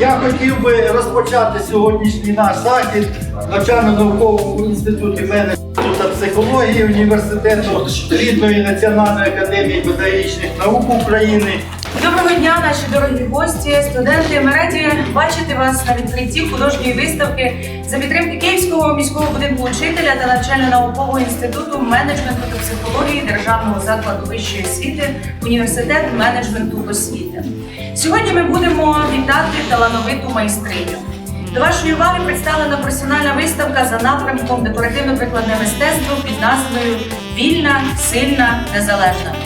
Я хотів би розпочати сьогоднішній наш захід навчально-науковому інституті менеджменту та психології університету рідної Національної академії педагогічних наук України. Доброго дня, наші дорогі гості, студенти. Ми раді бачити вас на відкритті художньої виставки за підтримки Київського міського будинку учителя та навчально-наукового інституту менеджменту та психології Державного закладу вищої освіти університет менеджменту освіти. Сьогодні ми будемо вітати талановиту майстриню. До вашої уваги представлена професіональна виставка за напрямком декоративно-прикладне мистецтво під назвою Вільна, сильна, незалежна.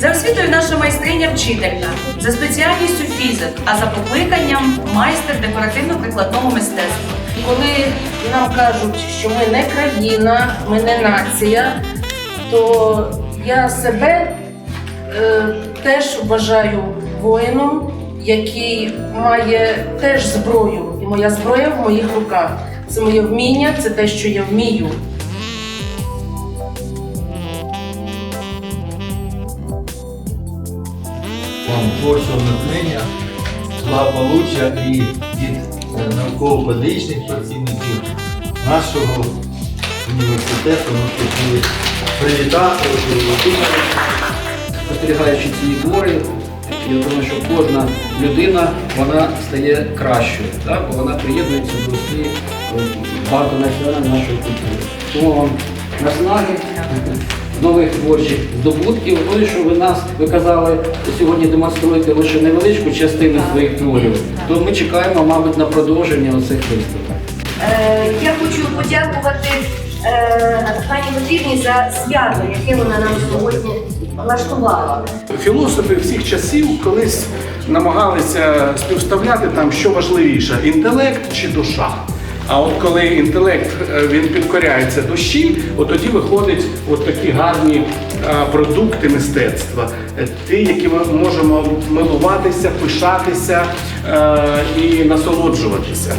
За освітою наша майстриня вчителька, за спеціальністю фізик, а за покликанням майстер декоративно-прикладного мистецтва. Коли нам кажуть, що ми не країна, ми не нація, то я себе е, теж вважаю воїном, який має теж зброю. І моя зброя в моїх руках. Це моє вміння, це те, що я вмію. Вам творчого натхнення, благополуччя і від е, науково-педагогічних працівників нашого університету ми хотіли привітати спостерігаючи ці твори, я думаю, що кожна людина вона стає кращою, так? бо вона приєднується до всієї е, багатонаціональної нашої культури. Тому вам наснаги, нових творчих здобутків. Ну і що ви нас, ви казали, сьогодні демонструєте лише невеличку частину своїх творів, то ми чекаємо, мабуть, на продовження оцих виставок. Е, Я хочу подякувати е, пані Петрівні за свято, яке вона нам сьогодні влаштувала. Філософи всіх часів колись намагалися співставляти там, що важливіше інтелект чи душа. А от коли інтелект е, він підкоряється душі, от тоді виходять от такі гарні е, продукти мистецтва, е, ті, які ми можемо милуватися, пишатися і насолоджуватися.